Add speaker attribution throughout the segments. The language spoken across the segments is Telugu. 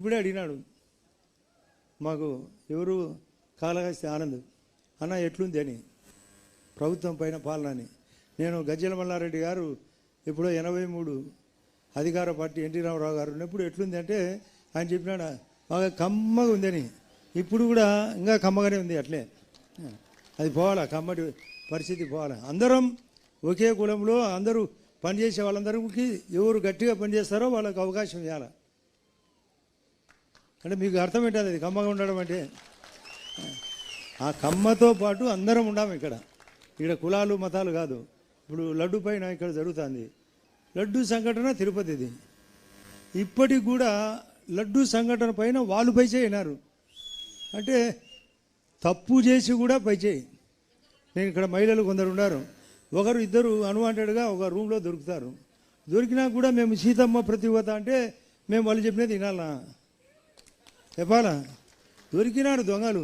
Speaker 1: ఇప్పుడే అడిగినాడు. మాకు ఎవరు కాళహస్తి ఆనంద్ అన్న ఎట్లుంది? అని. ప్రభుత్వం పైన పాలన అని. నేను గజ్జల మల్లారెడ్డి గారు ఇప్పుడు ఎనభై మూడు అధికార పార్టీ ఎన్టీ రామారావు గారు ఉన్నప్పుడు ఎట్లుంది అంటే ఆయన చెప్పినాడు బాగా కమ్మగా ఉందని ఇప్పుడు కూడా ఇంకా కమ్మగానే ఉంది అట్లే. అది పోవాలా కమ్మటి పరిస్థితి పోవాలా. అందరం ఒకే కులంలో అందరూ పనిచేసే వాళ్ళందరికీ ఎవరు గట్టిగా పనిచేస్తారో వాళ్ళకి అవకాశం ఇవ్వాలి. అంటే మీకు అర్థం ఏంటది అది కమ్మగా ఉండడం అంటే. ఆ కమ్మతో పాటు అందరం ఉండాము ఇక్కడ. ఇక్కడ కులాలు మతాలు కాదు. ఇప్పుడు లడ్డు పైన ఇక్కడ జరుగుతుంది. లడ్డు సంఘటన తిరుపతిది. ఇప్పటికి కూడా లడ్డు సంఘటన పైన వాళ్ళు పై చేయనారు అంటే తప్పు చేసి కూడా పై చేయి. నేను ఇక్కడ మహిళలు కొందరు ఉన్నారు. ఒకరు ఇద్దరు అన్వాంటెడ్గా ఒక రూమ్లో దొరుకుతారు. దొరికినా కూడా మేము సీతమ్మ ప్రతివత అంటే మేము వాళ్ళు చెప్పినది వినాలా చెప్పాలా దొరికినాడు దొంగలు.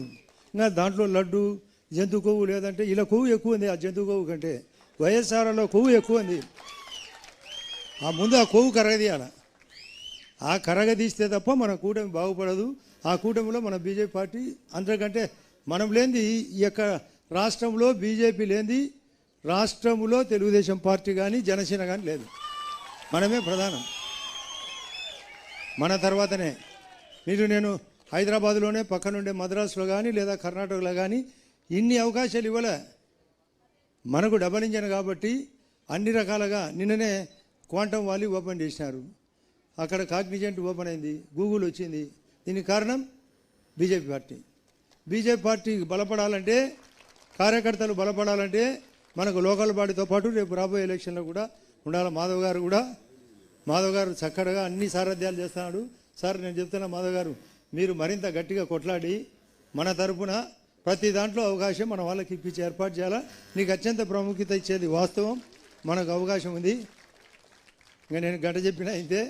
Speaker 1: ఇంకా దాంట్లో లడ్డు జంతు కొవ్వు లేదంటే ఇలా కొవ్వు ఎక్కువ ఉంది ఆ జంతు కొవ్వు కంటే. వైఎస్ఆర్లో కొవ్వు ఎక్కువ ఉంది. ఆ ముందు ఆ కొవ్వు కరగదీయాల. ఆ కరగదీస్తే తప్ప మన కూటమి బాగుపడదు. ఆ కూటమిలో మన బీజేపీ పార్టీ అంతకంటే మనం లేనిది ఈ యొక్క రాష్ట్రంలో బీజేపీ లేనిది రాష్ట్రంలో తెలుగుదేశం పార్టీ కానీ జనసేన కానీ లేదు. మనమే ప్రధానం. మన తర్వాతనే. మీరు నేను హైదరాబాద్లోనే పక్కనుండే మద్రాసులో కానీ లేదా కర్ణాటకలో కానీ ఇన్ని అవకాశాలు ఇవ్వలే. మనకు డబల్ ఇంజన్ కాబట్టి అన్ని రకాలుగా నిన్ననే క్వాంటమ్ వాలీ ఓపెన్ చేసినారు. అక్కడ కాగ్నిజెంట్ ఓపెన్ అయింది గూగుల్ వచ్చింది. దీనికి కారణం బీజేపీ పార్టీ. బీజేపీ పార్టీ బలపడాలంటే కార్యకర్తలు బలపడాలంటే మనకు లోకల్ పార్టీతో పాటు రేపు రాబోయే ఎలక్షన్లో కూడా ఉండాలి. మాధవ్ గారు కూడా మాధవ్ గారు చక్కగా అన్ని సారథ్యాలు చేస్తున్నాడు. సార్ నేను చెప్తున్నా మాధవ్ గారు మీరు మరింత గట్టిగా కొట్లాడి మన తరపున ప్రతి దాంట్లో అవకాశం మన వాళ్ళకి ఇప్పించి ఏర్పాటు చేయాలా? నీకు అత్యంత ప్రాముఖ్యత ఇచ్చేది వాస్తవం. మనకు అవకాశం ఉంది. ఇంకా నేను గంట చెప్పినా అయితే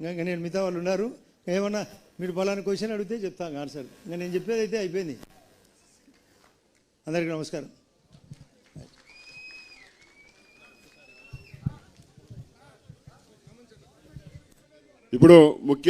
Speaker 1: ఇంకా ఇంకా నేను మిగతా వాళ్ళు ఉన్నారు. ఏమన్నా మీరు పలానా క్వశ్చన్ అడిగితే చెప్తాను ఆన్సర్ ఇంకా నేను చెప్పేది అయితే అయిపోయింది. అందరికీ నమస్కారం.
Speaker 2: ఇప్పుడు ముఖ్య